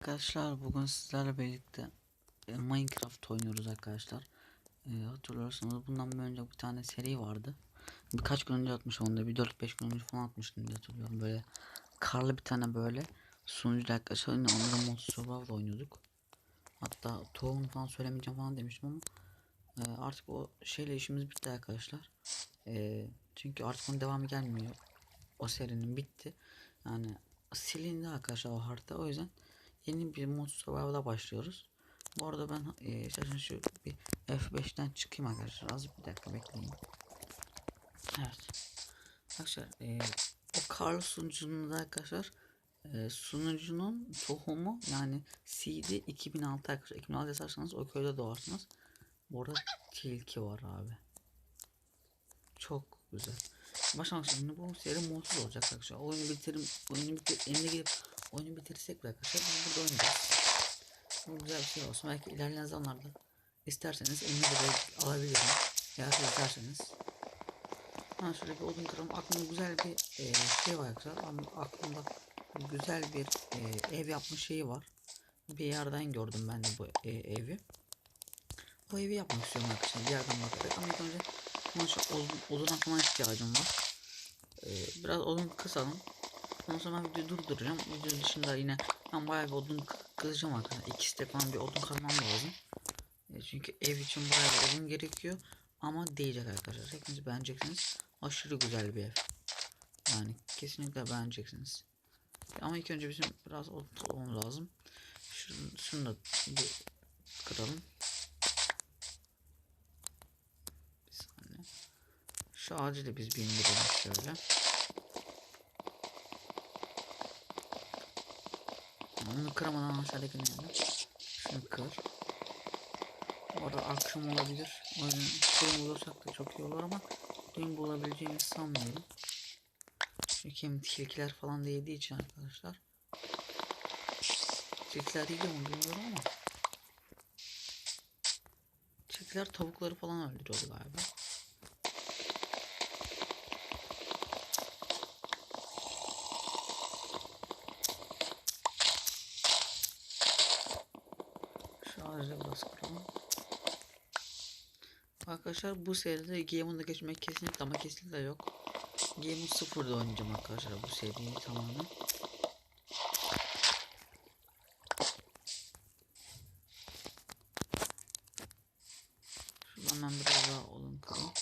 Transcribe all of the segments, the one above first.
Arkadaşlar bugün sizlerle birlikte e, Minecraft oynuyoruz arkadaşlar. E, hatırlıyorsanız bundan önce bir tane seri vardı. Birkaç gün önce atmışım onu da bir 4-5 gün önce falan atmıştım diye hatırlıyorum. Böyle karlı bir tane böyle sunucuyla arkadaşlar yine mod survival oynuyorduk. Hatta tohum falan söylemeyeceğim falan demiştim ama e, artık o şeyle işimiz bitti arkadaşlar. E, çünkü artık onun devamı gelmiyor. O serinin bitti. Yani silindi arkadaşlar o harita o yüzden yeni bir mod survival'a başlıyoruz. Bu arada ben e, şu bir F5'ten çıkayım arkadaşlar. Az bir dakika bekleyin. Evet. Arkadaşlar e, o karlı sunucunun da arkadaşlar e, sunucunun tohumu yani CD 2006 arkadaşlar. 2006 yazarsanız o köyde doğarsınız. Bu arada tilki var abi. Çok güzel. Başlamak bu seri modsuz olacak arkadaşlar. Oyunu bitirim, oyunu bitir, eline gidip oyunu bitirirsek bile arkadaşlar biz burada oynayacağız. Bu güzel bir şey olsun. Belki ilerleyen zamanlarda isterseniz elinize de alabilirim. Eğer isterseniz. Ha şöyle bir odun kıralım. Aklımda güzel bir e, şey var arkadaşlar. Aklımda güzel bir e, ev yapma şeyi var. Bir yerden gördüm ben de bu e, evi. Bu evi yapmak istiyorum arkadaşlar. Bir yerden bakarak. Ama ilk önce odun, odun atmaya ihtiyacım var. Ee, biraz odun kısalım. Ondan sonra videoyu durduracağım. Video dışında yine ben bayağı bir odun kızacağım arkadaşlar. İkisi de falan bir odun kazmam lazım. Ee, çünkü ev için bayağı bir odun gerekiyor. Ama değecek arkadaşlar. Hepiniz beğeneceksiniz. Aşırı güzel bir ev. Yani kesinlikle beğeneceksiniz. Ama ilk önce bizim biraz odun lazım. Şunu, şunu da bir kıralım. Bir saniye. Şu ağacı da biz bir indirelim şöyle. Onu kıramadan aşağıdakini yani. Şunu kır. Orada akşam olabilir. O yüzden fırın bulursak da çok iyi olur ama dün bulabileceğimizi sanmıyorum. Çünkü hem tilkiler falan da yediği için arkadaşlar. Tilkiler yiyor mu bilmiyorum ama. Tilkiler tavukları falan öldürüyordu galiba. Şu ağacı biraz kıralım. Arkadaşlar bu seride Game'da geçmek kesinlikle ama kesinlikle yok. Game'ı sıfırda oynayacağım arkadaşlar bu seriyi tamamen. Şuradan biraz daha olun kırayım.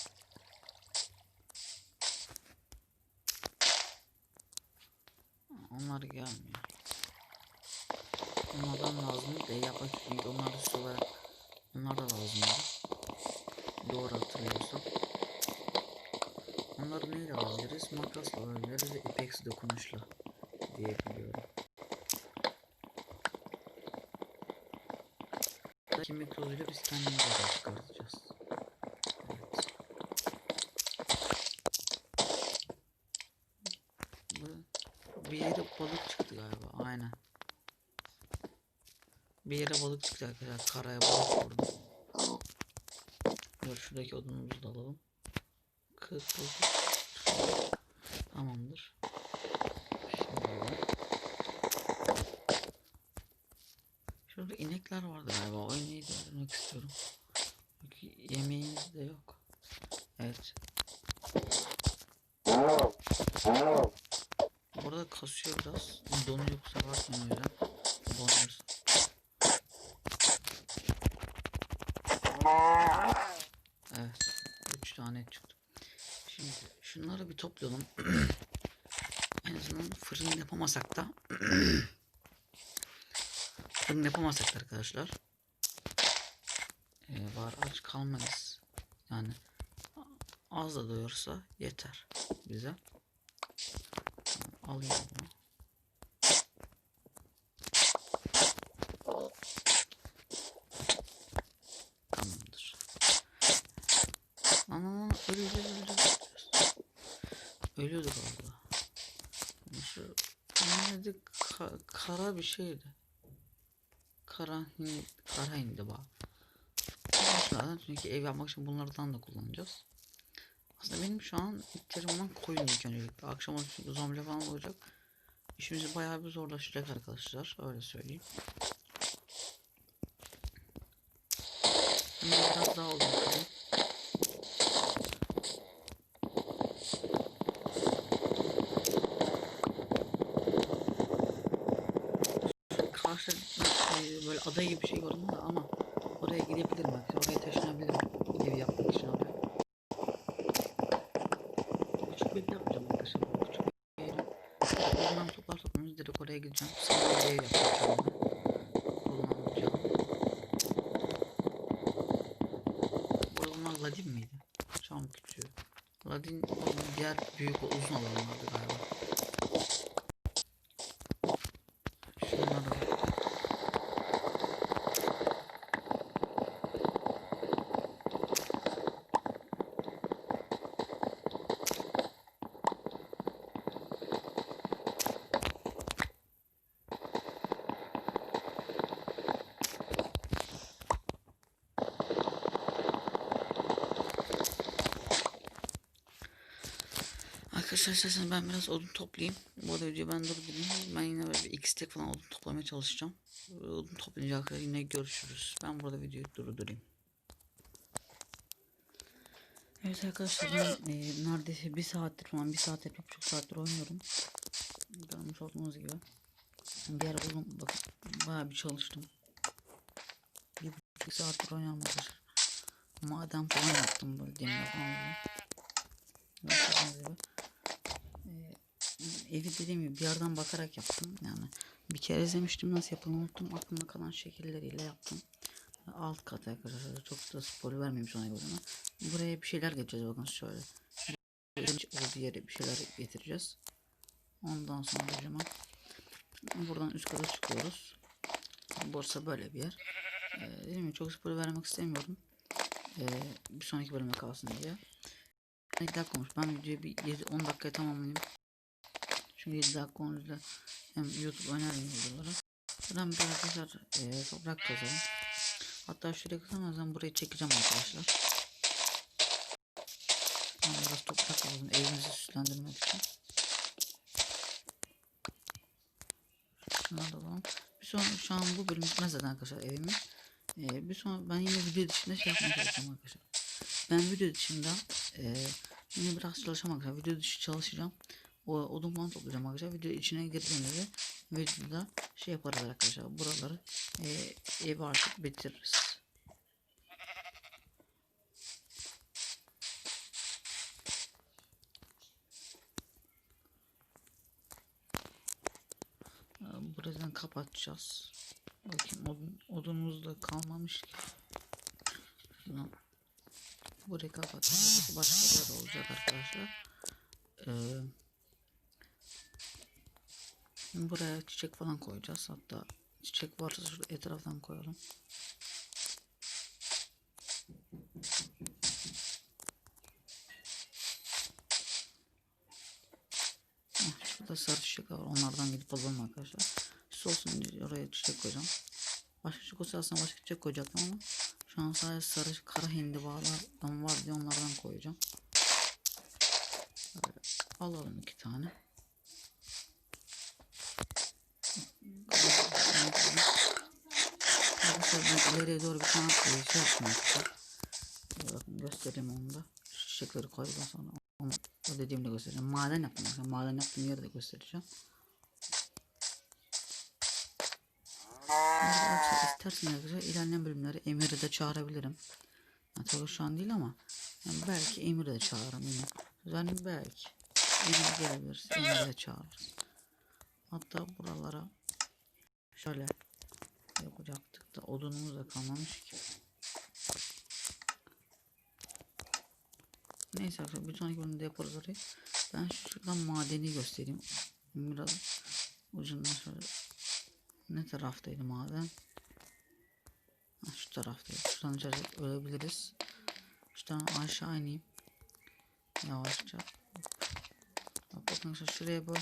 Onlar gelmiyor. Onlardan lazım değil yapmak onlar da olarak onlar da lazımdı. Doğru hatırlıyorsam. Onları neyle alabiliriz? Makasla alabiliriz ve ipeksi dokunuşla diyebiliyorum. Kimlik tozuyla biz kendimize de çıkartacağız. Evet. Bir yere balık çıktı galiba. Aynen. Bir yere balık çıktı arkadaşlar. Karaya balık vurdu. Dur şuradaki odunumuzu da alalım. Kırk bulduk. Tamamdır. Şimdi Şurada inekler vardı galiba. O ineği de öldürmek istiyorum. Çünkü yemeğimiz de yok. Evet. Burada kasıyor biraz. Donuyor kusura bakmayın o yüzden. Donuyoruz. Evet. 3 tane çıktı. Şimdi şunları bir toplayalım. en azından fırın yapamasak da fırın yapamasak da arkadaşlar ee, var aç kalmayız. Yani az da doyursa yeter bize. Alayım bunu. Valla. Şu neydi Ka kara bir şeydi. Kara hindi, kara hindi bak. Şuradan çünkü ev yapmak için bunlardan da kullanacağız. Aslında benim şu an ihtiyacım olan koyun ilk öncelikle. Akşam olsun zombi falan olacak. işimizi bayağı bir zorlaşacak arkadaşlar. Öyle söyleyeyim. Şimdi biraz daha oldu. bakalım. Karşı e, böyle ada gibi bir şey gördüm de ama oraya gidebilirim belki. Oraya taşınabilirim. Ev yapmak için oraya. Küçük bir ev yapacağım arkadaşlar. Küçük bir ev. Oradan toplar toplamız direkt oraya gideceğim. Sonra ev yapacağım. Kullanacağım. Burada bunlar Ladin miydi? Şam küçüğü. Ladin diğer büyük o uzun olanlardı galiba. Şunlara bak. Arkadaşlar isterseniz ben biraz odun toplayayım. Bu arada videoyu ben durdurayım. Ben yine böyle bir x tek falan odun toplamaya çalışacağım. Odun toplayınca arkadaşlar yine görüşürüz. Ben burada videoyu durdurayım. Evet arkadaşlar ben e, neredeyse bir saattir falan bir saattir bir buçuk saattir oynuyorum. Görmüş olduğunuz gibi. Ara oğlum bakın bayağı bir çalıştım. Bir buçuk saattir oynuyorum arkadaşlar. Maden falan yaptım böyle demir falan. Gördüğünüz gibi. Evi dediğim gibi bir yerden bakarak yaptım. Yani bir kere izlemiştim nasıl yapıldığını unuttum. Aklımda kalan şekilleriyle yaptım. Alt kat arkadaşlar çok da spoiler vermeyeyim sonra göre buraya bir şeyler getireceğiz bakın şöyle. Olduğu yere bir şeyler getireceğiz. Ondan sonra hocama buradan üst kata çıkıyoruz. Bursa böyle bir yer. Ee, dediğim gibi çok spoiler vermek istemiyorum. Ee, bir sonraki bölüme kalsın diye. 2 dakika olmuş. Ben videoyu bir 7 10 dakikaya tamamlayayım. Çünkü 7 dakika olunca hem YouTube önermiyor videoları. Buradan bir arkadaşlar e, toprak kazalım. Hatta şuraya kazamazsam burayı çekeceğim arkadaşlar. Ben biraz toprak kazalım evimizi süslendirmek için. Şunları da alalım. Bir sonra şu an bu bölüm bitmez zaten arkadaşlar evimiz. E, bir sonra ben yine video dışında şey yapmaya çalışacağım arkadaşlar. Ben video dışında e, yine biraz çalışacağım arkadaşlar. Video dışı çalışacağım. O odun falan toplayacağım arkadaşlar. Video içine girdiğimde de videoda şey yaparız arkadaşlar. Buraları e, evi artık bitiririz. Buradan kapatacağız. Bakayım odun, odunumuz da kalmamış ki. Şuradan Burayı kapatacağız. Başka bir olacak arkadaşlar. Ee, buraya çiçek falan koyacağız. Hatta çiçek varsa şurada etraftan koyalım. Heh, Şurada sarı çiçek var. Onlardan gidip alalım arkadaşlar. Süs olsun diye oraya çiçek koyacağım. Başka çiçek olsa aslında başka çiçek koyacaktım ama şu an sadece sarı kara hindibalardan var diye onlardan koyacağım. Böyle alalım iki tane. Arkadaşlar ben ileriye doğru bir tane şey. Ee, Bakın göstereyim onu da. Şu çiçekleri koyduktan sonra onu o dediğimde göstereceğim. Maden yaptım. Mesela maden yaptığım yeri de göstereceğim. Arkadaşlar isterseniz arkadaşlar ilerleyen bölümleri Emir'i de çağırabilirim. Yani tabii şu an değil ama yani belki Emir'i de çağırırım yine. Yani belki Emir gelebilir. Emir'i de çağırırız. Hatta buralara şöyle yapacaktık da odunumuz da kalmamış ki. Neyse arkadaşlar bir sonraki bölümde yaparız orayı. Ben şuradan madeni göstereyim. Biraz ucundan şöyle ne taraftaydı maden? Ha, şu taraftaydı. Şuradan birazcık ölebiliriz. Şuradan aşağı ineyim. Yavaşça. Bak bakın şuraya böyle.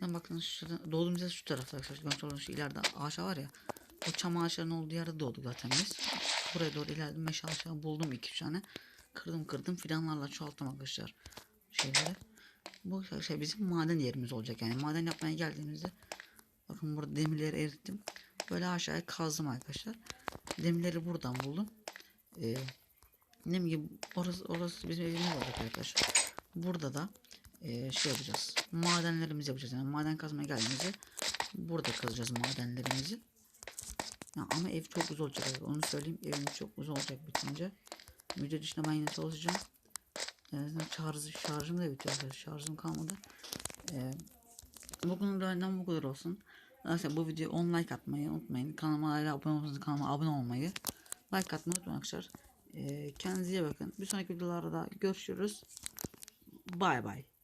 Bakın şuradan doğduğumuz şu tarafta arkadaşlar. Görmüş olduğunuz şu ileride ağaç var ya. O çam ağaçlarının olduğu yerde doğduk zaten biz. Buraya doğru ilerledim. Meşe ağaçları buldum iki tane. Kırdım kırdım fidanlarla çoğalttım arkadaşlar. Şeyleri. Bu şey bizim maden yerimiz olacak yani maden yapmaya geldiğimizde bakın burada demirleri erittim. Böyle aşağıya kazdım arkadaşlar. Demirleri buradan buldum. Ee, dediğim gibi orası, orası bizim evimiz olacak arkadaşlar. Burada da e, şey yapacağız. Madenlerimizi yapacağız. Yani maden kazmaya geldiğimizde burada kazacağız madenlerimizi. Ya ama ev çok uzun olacak. Onu söyleyeyim. Evimiz çok uzun olacak bitince. Video dışında ben yine çalışacağım. Yani şarj, şarjım da bitiyor. Şarjım kalmadı. Ee, bugün de benden bu kadar olsun. Arkadaşlar bu videoya 10 like atmayı unutmayın. Kanalıma hala abone olmanızı kanalıma abone olmayı. Like atmayı unutmayın arkadaşlar. Ee, kendinize iyi bakın. Bir sonraki videolarda görüşürüz. Bay bay.